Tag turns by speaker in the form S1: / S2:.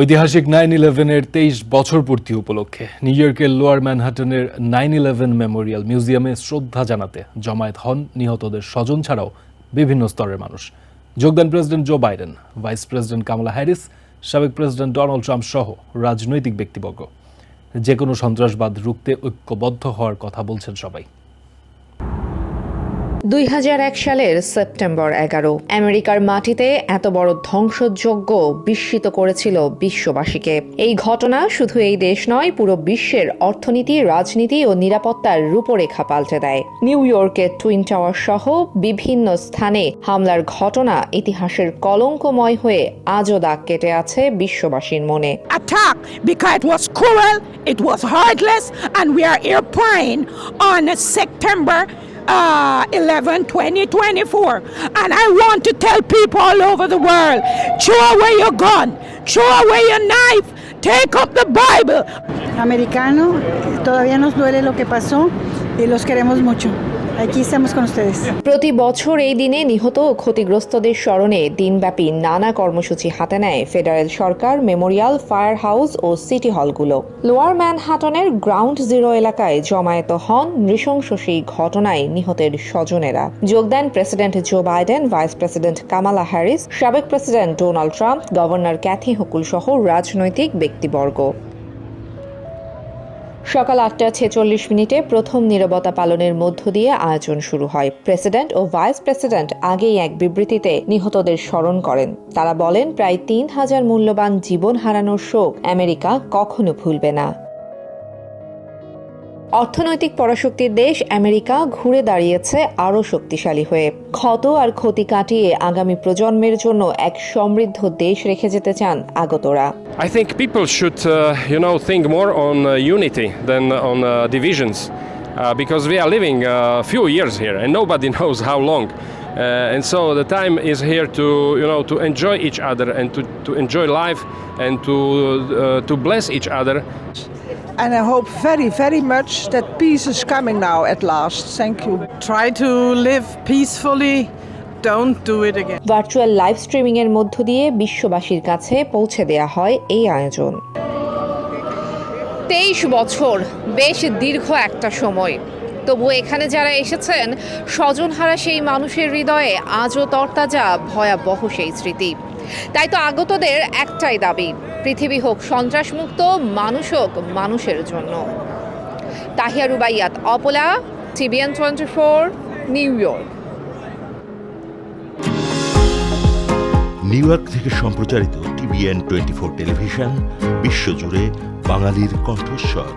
S1: ঐতিহাসিক নাইন ইলেভেনের তেইশ বছর পূর্তি উপলক্ষে নিউ ইয়র্কের লোয়ার ম্যানহাটনের নাইন ইলেভেন মেমোরিয়াল মিউজিয়ামে শ্রদ্ধা জানাতে জমায়েত হন নিহতদের স্বজন ছাড়াও বিভিন্ন স্তরের মানুষ। যোগদান president Joe Biden vice president Kamala Harris সাবেক প্রেসিডেন্ট ডোনাল্ড ট্রাম্প সহ রাজনৈতিক ব্যক্তিবর্গ। যে কোনো সন্ত্রাসবাদ রুখতে ঐক্যবদ্ধ হওয়ার কথা বলছেন সবাই।
S2: দুই হাজার এক সালের সেপ্টেম্বর এগারো। আমেরিকার মাটিতে এত বড় ধ্বংসযজ্ঞ বিস্মিত করেছিল বিশ্ববাসীকে। এই ঘটনা শুধু এই দেশ নয় পুরো বিশ্বের অর্থনীতি রাজনীতি ও নিরাপত্তার রূপরেখা পাল্টে দেয়। নিউ ইয়র্কের টুইন টাওয়ার সহ বিভিন্ন স্থানে হামলার ঘটনা ইতিহাসের কলঙ্কময় হয়ে আজও দাগ কেটে আছে বিশ্ববাসীর মনে।
S3: It was heartless, and we are here on September uh, 11, 2024. And I want to tell people all over the world throw away your gun, throw away your knife, take up the Bible,
S4: americano. Todavía nos duele lo que pasó y los queremos mucho. Aquí estamos con ustedes.
S2: প্রতি বছর এই দিনে নিহত ও ক্ষতিগ্রস্তদের স্মরণে দিনব্যাপী নানা কর্মসূচি হাতে নেয় ফেডারেল সরকার, মেমোরিয়াল ফায়ার হাউস ও সিটি হলগুলো। লোয়ার ম্যানহাটনের গ্রাউন্ড জিরো এলাকায় জমায়েত হন নৃশংস সেই ঘটনায় নিহতের স্বজনেরা। যোগ দেন president Joe Biden, vice president Kamala Harris, সাবেক president Donald Trump, governor Kathy Hochul সহ রাজনৈতিক ব্যক্তিবর্গ। সকাল আটটা ছেচল্লিশ মিনিটে প্রথম নিরবতা পালনের মধ্য দিয়ে আয়োজন শুরু হয়। প্রেসিডেন্ট ও ভাইস প্রেসিডেন্ট আগেই এক বিবৃতিতে নিহতদের স্মরণ করেন। তারা বলেন, প্রায় তিন হাজার মূল্যবান জীবন হারানোর শোক আমেরিকা কখনো ভুলবে না। অর্থনৈতিক পরাশক্তির দেশ আমেরিকা ঘুরে দাঁড়িয়েছে আরও শক্তিশালী হয়ে। ক্ষত আর ক্ষতি কাটিয়ে আগামী প্রজন্মের জন্য এক সমৃদ্ধ দেশ রেখে যেতে চান আগতরা।
S5: I think people should you know think more on unity than on divisions because we are living few years here and nobody knows how long Uh, and so the time is to to you know to enjoy each other and to, to enjoy life and to uh, to bless
S6: And I hope very, very much that peace is coming now at last. Thank you.
S7: try to live peacefully. Don't do it again.
S2: Virtual live streaming এর মধ্য দিয়ে বিশ্ববাসীর কাছে পৌঁছে দেয়া হয় এই আয়োজন তেইশ বছর বেশ দীর্ঘ একটা সময় তবু এখানে যারা এসেছেন স্বজনহারা সেই মানুষের হৃদয়ে আজও তরতাজা ভয়াবহ সেই স্মৃতি তাই তো আগতদের একটাই দাবি, পৃথিবী হোক সন্ত্রাসমুক্ত, মানুষ হোক মানুষের জন্য। Tahia Rubaiyat, Apala, TVN twenty four, New York.
S8: New York থেকে সম্প্রচারিত টিভিএন টোয়েন্টি ফোর টেলিভিশন, বিশ্বজুড়ে বাঙালির কণ্ঠস্বর।